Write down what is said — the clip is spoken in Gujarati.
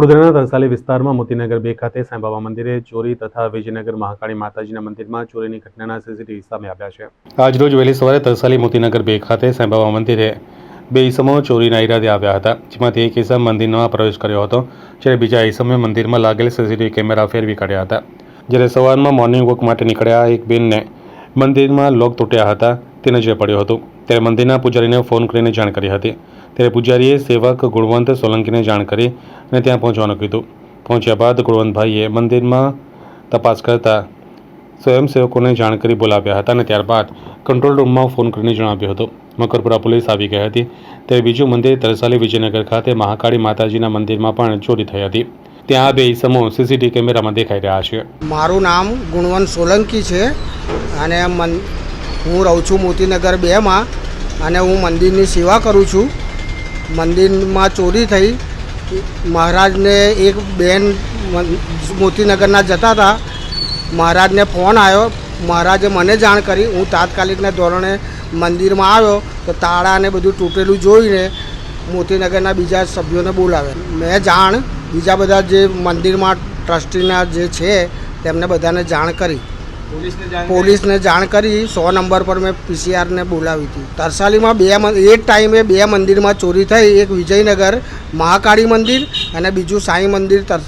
વડોદરાના તરસાલી વિસ્તારમાં મોતીનગર બે ખાતે સાંઈબાબા મંદિરે ચોરી તથા વિજયનગર મહાકાળી માતાજીના મંદિરમાં ચોરીની ઘટનાના સીસીટીવી સામે આવ્યા છે. આજરોજ વહેલી સવારે તરસાલી મોતીનગર બે ખાતે સાંઈબાબા મંદિરે બે ઈસમો ચોરીના ઈરાદે આવ્યા હતા, જેમાંથી એક ઈસમ મંદિરમાં પ્રવેશ કર્યો હતો, જ્યારે બીજા ઈસમે મંદિરમાં લાગેલ સીસીટીવી કેમેરા ફેરવી કાઢ્યા હતા. જ્યારે સવારમાં મોર્નિંગ વોક માટે નીકળ્યા એક બેનને મંદિરમાં લોક તૂટ્યા હતા તે નજરે પડ્યું હતું. ત્યારે મંદિરના પૂજારીને ફોન કરીને જાણ કરી હતી. ત્યારે પૂજારીએ સેવક ગુણવંત સોલંકીને જાણ કરી અને ત્યાં પહોંચવાનું કીધું. પહોંચ્યા બાદ ગુણવંતભાઈએ મંદિરમાં તપાસ કરતા સ્વયંસેવકોને જાણ કરી બોલાવ્યા હતા અને ત્યારબાદ કંટ્રોલ રૂમમાં ફોન કરીને જણાવ્યું હતું. મકરપુરા પોલીસ આવી ગઈ હતી. ત્યારે બીજું મંદિર તરસાલી વિજયનગર ખાતે મહાકાળી માતાજીના મંદિરમાં પણ ચોરી થઈ હતી. ત્યાં બે ઈસમો સીસીટીવી કેમેરામાં દેખાઈ રહ્યા છે. મારું નામ ગુણવંત સોલંકી છે અને મન હું રહું છું મોતીનગર બેમાં. અને હું મંદિરની સેવા કરું છું. મંદિરમાં ચોરી થઈ. મહારાજને એક બેન મોતીનગરના જતા હતા. મહારાજને ફોન આવ્યો. મહારાજે મને જાણ કરી. હું તાત્કાલિકના ધોરણે મંદિરમાં આવ્યો. તો તાળા અને બધું તૂટેલું જોઈને મોતીનગરના બીજા સભ્યોને બોલાવે મેં જાણ બીજા બધા જે મંદિરમાં ટ્રસ્ટીના જે છે, તેમને બધાને જાણ કરી. પોલીસને જાણ કરી? સો નંબર પર મેં પીસીઆરને બોલાવી હતી. તરસાલીમાં બે એ ટાઈમે બે મંદિરમાં ચોરી થઈ. એક વિજયનગર, મહાકાળી મંદિર અને બીજું સાંઈ મંદિર તર